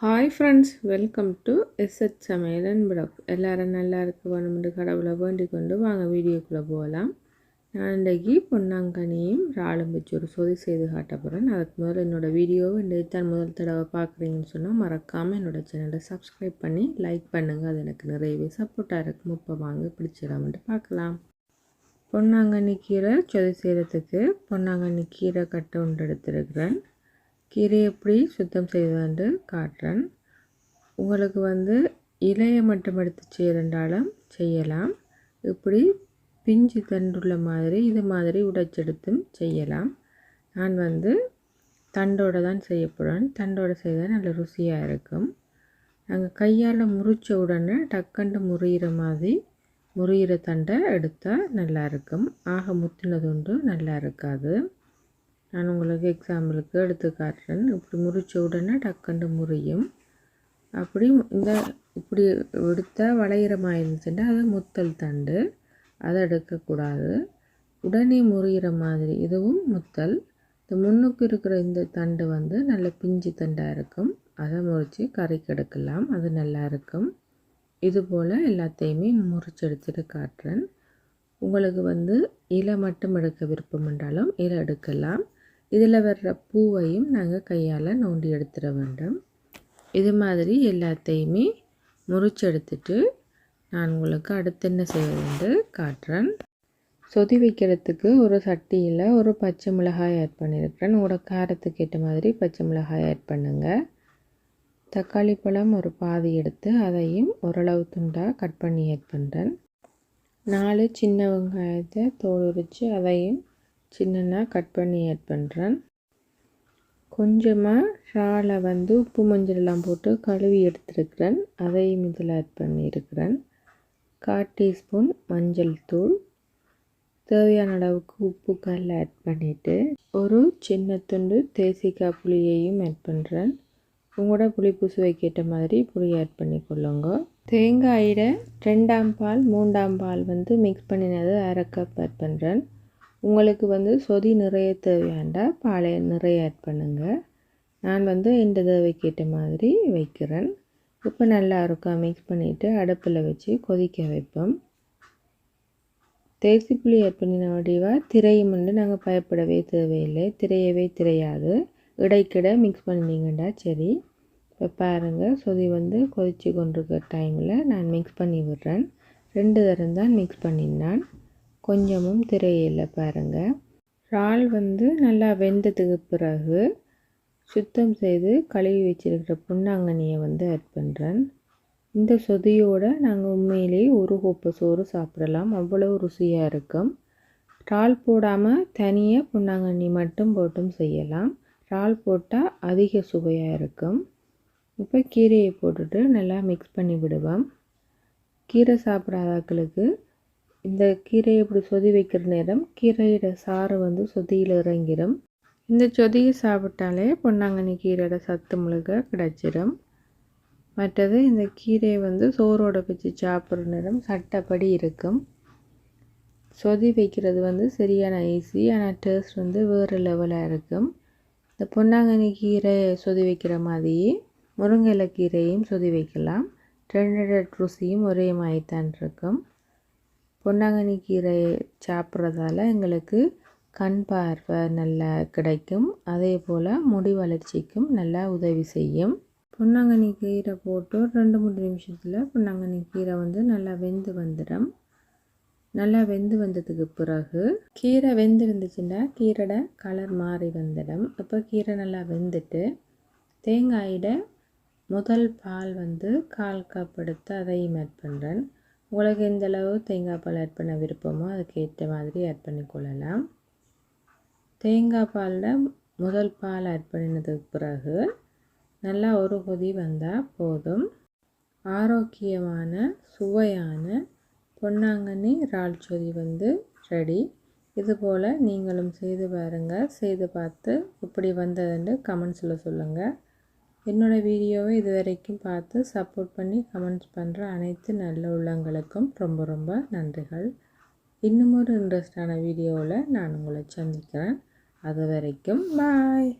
Hi friends welcome to S H சமையல் and blog எல்லோரும் நல்லா இருக்க வேணும்னு கடவுளை வேண்டிக் கொண்டு வாங்க வீடியோக்குள்ளே போகலாம் நான் இன்றைக்கி பொன்னாங்கனியும் இறாலும் வச்சு ஒரு சொதி செய்து காட்ட போகிறேன் அதுக்கு முதல்ல என்னோடய வீடியோவை இன்றைக்கு தான் முதல் தடவை பார்க்குறீங்கன்னு சொன்னால் மறக்காமல் என்னோடய சேனலை சப்ஸ்கிரைப் பண்ணி லைக் பண்ணுங்கள் அது எனக்கு நிறையவே சப்போர்ட்டாக இருக்கும் இப்போ வாங்க பிடிச்சிடாமட்டு பார்க்கலாம். பொன்னாங்கண்ணி கீரை சொதி செய்கிறதுக்கு பொன்னாங்கண்ணி கீரை கட்டை ஒன்று எடுத்துருக்கிறேன். கீரை எப்படி சுத்தம் செய்வதுன்னு காட்டுறேன். உங்களுக்கு வந்து இலையை மட்டும் எடுத்து செய்கிறண்டாலும் செய்யலாம். இப்படி பிஞ்சு தண்டுள்ள மாதிரி இது மாதிரி உடைச்செடுத்தும் செய்யலாம். நான் வந்து தண்டோடு தான் செய்யப்படுறேன் தண்டோடு செய்தால் நல்ல ருசியாக இருக்கும். நாங்கள் கையால் முறித்த உடனே டக்கண்டு முறிகிற மாதிரி முறிகிற தண்டை எடுத்தால் நல்லாயிருக்கும் ஆக முத்தினது உண்டு நல்லா இருக்காது. நான் உங்களுக்கு எக்ஸாம்பிளுக்கு எடுத்து காட்டுறேன். இப்படி முறித்த உடனே டக்குண்டு முறியும். அப்படி இந்த இப்படி எடுத்த வளையிறமாக இருந்துச்சுன்னா அது முத்தல் தண்டு. அதை எடுக்கக்கூடாது. உடனே முறிகிற மாதிரி இதுவும் முத்தல். இந்த முன்னுக்கு இருக்கிற இந்த தண்டு வந்து நல்ல பிஞ்சு தண்டாக இருக்கும். அதை முறித்து கறிக்கு எடுக்கலாம். அது நல்லா இருக்கும். இது போல் எல்லாத்தையுமே முறிச்சு எடுத்துகிட்டு காட்டுறேன். உங்களுக்கு வந்து இலை மட்டும் எடுக்க விருப்பம் என்றாலும் இலை எடுக்கலாம். இதில் வர்ற பூவையும் நாங்கள் கையால் நோண்டி எடுத்துட வேண்டும். இது மாதிரி எல்லாத்தையுமே முறிச்செடுத்துட்டு நான் உங்களுக்கு அடுத்து என்ன செய்வது காட்டுறேன். சொதி வைக்கிறதுக்கு ஒரு சட்டியில் ஒரு பச்சை மிளகாய் ஆட் பண்ணியிருக்கிறேன். உங்களோட காரத்துக்கு ஏற்ற மாதிரி பச்சை மிளகாய் ஆட் பண்ணுங்கள் தக்காளி பழம் ஒரு பாதி எடுத்து அதையும் ஓரளவு துண்டாக கட் பண்ணி ஆட் பண்ணுறேன் நாலு சின்ன வெங்காயத்தை தோல் உரித்து அதையும் சின்னதாக கட் பண்ணி ஆட் பண்ணுறேன் கொஞ்சமாக இறாலை வந்து உப்பு மஞ்சள்லாம் போட்டு கழுவி எடுத்துருக்கிறேன். அதையும் இதில் ஆட் பண்ணியிருக்கிறேன். கால் டீஸ்பூன் மஞ்சள் தூள். தேவையான அளவுக்கு உப்பு கல் ஆட் பண்ணிவிட்டு ஒரு சின்ன துண்டு தேசிக்காய் புளியையும் ஆட் பண்ணுறேன் உங்களோட புளிப்பு சுவைக்கேற்ற மாதிரி புளி ஆட் பண்ணிக்கொள்ளுங்க. தேங்காயிட ரெண்டாம் பால் மூன்றாம் பால் வந்து மிக்ஸ் பண்ணினது அரை கப் ஆட் பண்ணுறேன் உங்களுக்கு வந்து சொதி நிறைய தேவையாண்டா பாலை நிறைய ஆட் பண்ணுங்கள் நான் வந்து இந்த தேவைக்கேற்ற மாதிரி வைக்கிறேன். இப்போ நல்லா இருக்கும் மிக்ஸ் பண்ணிவிட்டு அடுப்பில் வச்சு கொதிக்க வைப்போம். தேசி புளி ஆட் பண்ணின வடிவாக திரையும் வந்து நாங்கள் பயப்படவே தேவையில்லை. திரையவே திரையாது. இடைக்கிட மிக்ஸ் பண்ணிங்கன்னா சரி. இப்போ பாருங்கள் சொதி வந்து கொதித்து கொண்டிருக்கிற டைமில் நான் மிக்ஸ் பண்ணி விடுறேன். ரெண்டு தரம் தான் மிக்ஸ் பண்ணினான். கொஞ்சமும் திரையில பாருங்கள் இறால் வந்து நல்லா வெந்ததுக்கு பிறகு சுத்தம் செய்து கழுவி வச்சிருக்கிற புண்ணாங்கண்ணியை வந்து ஆட் பண்ணுறேன் இந்த சொதியோடு நாங்கள் உண்மையிலேயே ஒரு கோப்பை சோறு சாப்பிடலாம். அவ்வளோ ருசியாக இருக்கும். இறால் போடாமல் தனியாக புண்ணாங்கண்ணி மட்டும் போட்டும் செய்யலாம். இறால் போட்டால் அதிக சுவையாக இருக்கும். இப்போ கீரையை போட்டுட்டு நல்லா மிக்ஸ் பண்ணி விடுவோம். கீரை சாப்பிடாதாக்களுக்கு இந்த கீரையை இப்படி சொதி வைக்கிற நேரம் கீரையோட சாறு வந்து சொதியில் இறங்கிடும் இந்த சொதியை சாப்பிட்டாலே பொன்னாங்கண்ணி கீரையோட சத்து முழுக கிடச்சிடும் மற்றது இந்த கீரையை வந்து சோறோட வச்சு சாப்பிட்ற நேரம் சட்டப்படி இருக்கும். சொதி வைக்கிறது வந்து சரியான ஈஸி ஆனால் டேஸ்ட் வந்து வேறு லெவலாக இருக்கும். இந்த பொன்னாங்கண்ணி கீரை சொதி வைக்கிற மாதிரியே முருங்கை கீரையும் சொதி வைக்கலாம். ரெண்டு ருசியும் ஒரே மாதிரி தான் இருக்கும். பொன்னாங்கண்ணி கீரை சாப்பிட்றதால எங்களுக்கு கண் பார்வை நல்லா கிடைக்கும். அதே போல் முடி வளர்ச்சிக்கும் நல்லா உதவி செய்யும். பொன்னாங்கண்ணி கீரை போட்டு ரெண்டு மூணு நிமிஷத்தில் பொன்னாங்கண்ணி கீரை வந்து நல்லா வெந்து வந்துடும். நல்லா வெந்து வந்ததுக்கு பிறகு கீரை வெந்து வந்துச்சுன்னா கீரையோட கலர் மாறி வந்துடும். இப்போ கீரை நல்லா வெந்துட்டு தேங்காயிட முதல் பால் வந்து கால் கப் எடுத்து அதையும் ஆட் பண்ணுறேன் உங்களுக்கு எந்த அளவு தேங்காய் பால் ஆட் பண்ண விருப்பமோ அதுக்கு ஏற்ற மாதிரி ஆட் பண்ணிக்கொள்ளலாம் தேங்காய் பாலில் முதல் பால் ஆட் பண்ணினதுக்கு பிறகு நல்லா ஒரு கொதி வந்தால் போதும். ஆரோக்கியமான சுவையான பொன்னாங்கண்ணி இறால் சொதி வந்து ரெடி இதுபோல் நீங்களும் செய்து பாருங்கள் செய்து பார்த்து இப்படி வந்ததுன்னு கமெண்ட்ஸில் சொல்லுங்கள் என்னோடய வீடியோவை இது வரைக்கும் பார்த்து சப்போர்ட் பண்ணி கமெண்ட்ஸ் பண்ணுற அனைத்து நல்ல உள்ளங்களுக்கும் ரொம்ப ரொம்ப நன்றிகள். இன்னும் ஒரு இன்ட்ரெஸ்டான வீடியோவில் நான் உங்களை சந்திக்கிறேன். அது வரைக்கும் பாய்